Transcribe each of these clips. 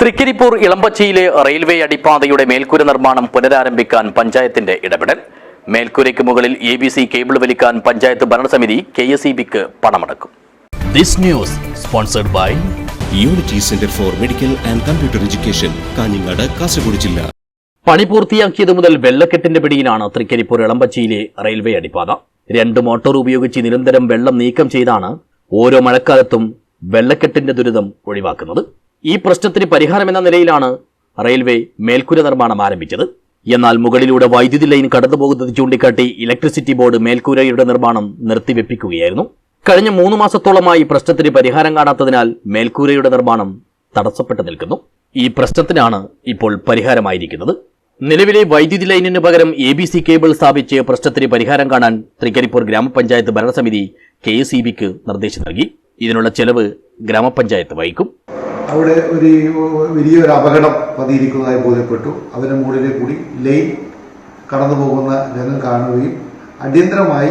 Trikaripur ഇളമ്പച്ചിയിലെ railway അടിപ്പാതയുടെ മേൽക്കൂര നിർമ്മാണം പുനരാരംഭിക്കാൻ പഞ്ചായത്തിന്റെ ഇടപെടൽ. മേൽക്കൂരയ്ക്ക് മുകളിൽ എ ബി സി കേബിൾ വലിക്കാൻ പഞ്ചായത്ത് ഭരണസമിതി കെ എസ് ഇ ബിക്ക് പണമടക്കും. This news sponsored by Unity Centre for Medical and Computer Education Kanhangad Kasaragod ജില്ല പണി പൂർത്തിയാക്കിയത് മുതൽ വെള്ളക്കെട്ടിന്റെ പിടിയിലാണ് തൃക്കരിപ്പൂർ ഇളമ്പച്ചിയിലെ റെയിൽവേ അടിപ്പാത. രണ്ട് മോട്ടോർ ഉപയോഗിച്ച് നിരന്തരം വെള്ളം നീക്കം ചെയ്താണ് ഓരോ മഴക്കാലത്തും വെള്ളക്കെട്ടിന്റെ ദുരിതം ഒഴിവാക്കുന്നത്. ഈ പ്രശ്നത്തിന് പരിഹാരമെന്ന നിലയിലാണ് റെയിൽവേ മേൽക്കൂര നിർമ്മാണം ആരംഭിച്ചത്. എന്നാൽ മുകളിലൂടെ വൈദ്യുതി ലൈൻ കടന്നുപോകുന്നത് ചൂണ്ടിക്കാട്ടി ഇലക്ട്രിസിറ്റി ബോർഡ് മേൽക്കൂരയുടെ നിർമ്മാണം നിർത്തിവെപ്പിക്കുകയായിരുന്നു. കഴിഞ്ഞ മൂന്ന് മാസത്തോളമായി പ്രശ്നത്തിന് പരിഹാരം കാണാത്തതിനാൽ മേൽക്കൂരയുടെ നിർമ്മാണം തടസ്സപ്പെട്ടു നിൽക്കുന്നു. ഈ പ്രശ്നത്തിനാണ് ഇപ്പോൾ പരിഹാരമായിരിക്കുന്നത്. നിലവിലെ വൈദ്യുതി ലൈനിന് പകരം എ ബി സി കേബിൾ സ്ഥാപിച്ച് പ്രശ്നത്തിന് പരിഹാരം കാണാൻ തൃക്കരിപ്പൂർ ഗ്രാമപഞ്ചായത്ത് ഭരണസമിതി കെ എസ് ഇ ബിക്ക് നിർദ്ദേശം നൽകി. ഇതിനുള്ള ചെലവ് ഗ്രാമപഞ്ചായത്ത് വഹിക്കും. അവിടെ ഒരു വലിയൊരു അപകടം പതിയിരിക്കുന്നതായി ബോധ്യപ്പെട്ടു. അതിന് മുകളിലെ കൂടി ലൈൻ കടന്നു പോകുന്ന ജനം കാണുകയും അടിയന്തരമായി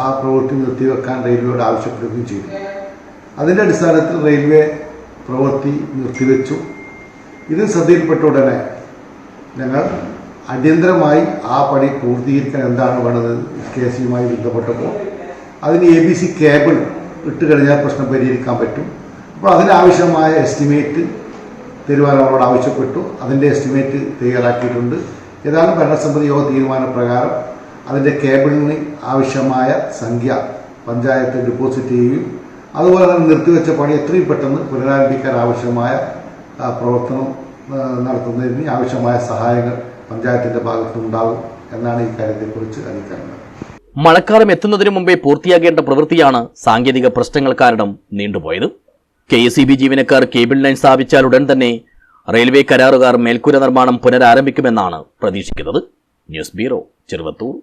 ആ പ്രവൃത്തി നിർത്തിവെക്കാൻ റെയിൽവേയോട് ആവശ്യപ്പെടുകയും ചെയ്തു. അതിന്റെ അടിസ്ഥാനത്തിൽ റെയിൽവേ പ്രവൃത്തി നിർത്തിവെച്ചു. ഇത് ശ്രദ്ധയിൽപ്പെട്ട ഉടനെ ഞങ്ങൾ അടിയന്തരമായി ആ പണി പൂർത്തീകരിക്കാൻ എന്താണ് വേണ്ടത് കെ സിയുമായി ബന്ധപ്പെട്ടപ്പോൾ അതിന് എ ബി സി കേബിൾ ഇട്ട് കഴിഞ്ഞാൽ പ്രശ്നം പരിഹരിക്കാൻ പറ്റും. അപ്പോൾ അതിനാവശ്യമായ എസ്റ്റിമേറ്റ് തരുവാൻ അവരോട് ആവശ്യപ്പെട്ടു. അതിന്റെ എസ്റ്റിമേറ്റ് തയ്യാറാക്കിയിട്ടുണ്ട്. ഏതാണ്ട് ഭരണസമിതി യോഗ തീരുമാനപ്രകാരം അതിന്റെ കേബിളിന് ആവശ്യമായ സംഖ്യ പഞ്ചായത്ത് ഡിപ്പോസിറ്റ് ചെയ്യുകയും അതുപോലെ തന്നെ നിർത്തിവെച്ച പണി എത്രയും പെട്ടെന്ന് പുനരാരംഭിക്കാൻ ആവശ്യമായ പ്രവർത്തനം നടത്തുന്നതിന് ആവശ്യമായ സഹായങ്ങൾ പഞ്ചായത്തിന്റെ ഭാഗത്തുനിന്നുണ്ടാകും എന്നാണ് ഈ കാര്യത്തെക്കുറിച്ച് അറിയിക്കാനുള്ളത് മഴക്കാലം എത്തുന്നതിന് മുമ്പേ പൂർത്തിയാകേണ്ട പ്രവൃത്തിയാണ് സാങ്കേതിക പ്രശ്നങ്ങൾ കാരണം നീണ്ടുപോയത്. കെ എസ് ഇ ബി ജീവനക്കാർ കേബിൾ ലൈൻ സ്ഥാപിച്ചാൽ ഉടൻ തന്നെ റെയിൽവേ കരാറുകാർ മേൽക്കൂര നിർമ്മാണം പുനരാരംഭിക്കുമെന്നാണ് പ്രതീക്ഷിക്കുന്നത്. News bureau Cheruvathur.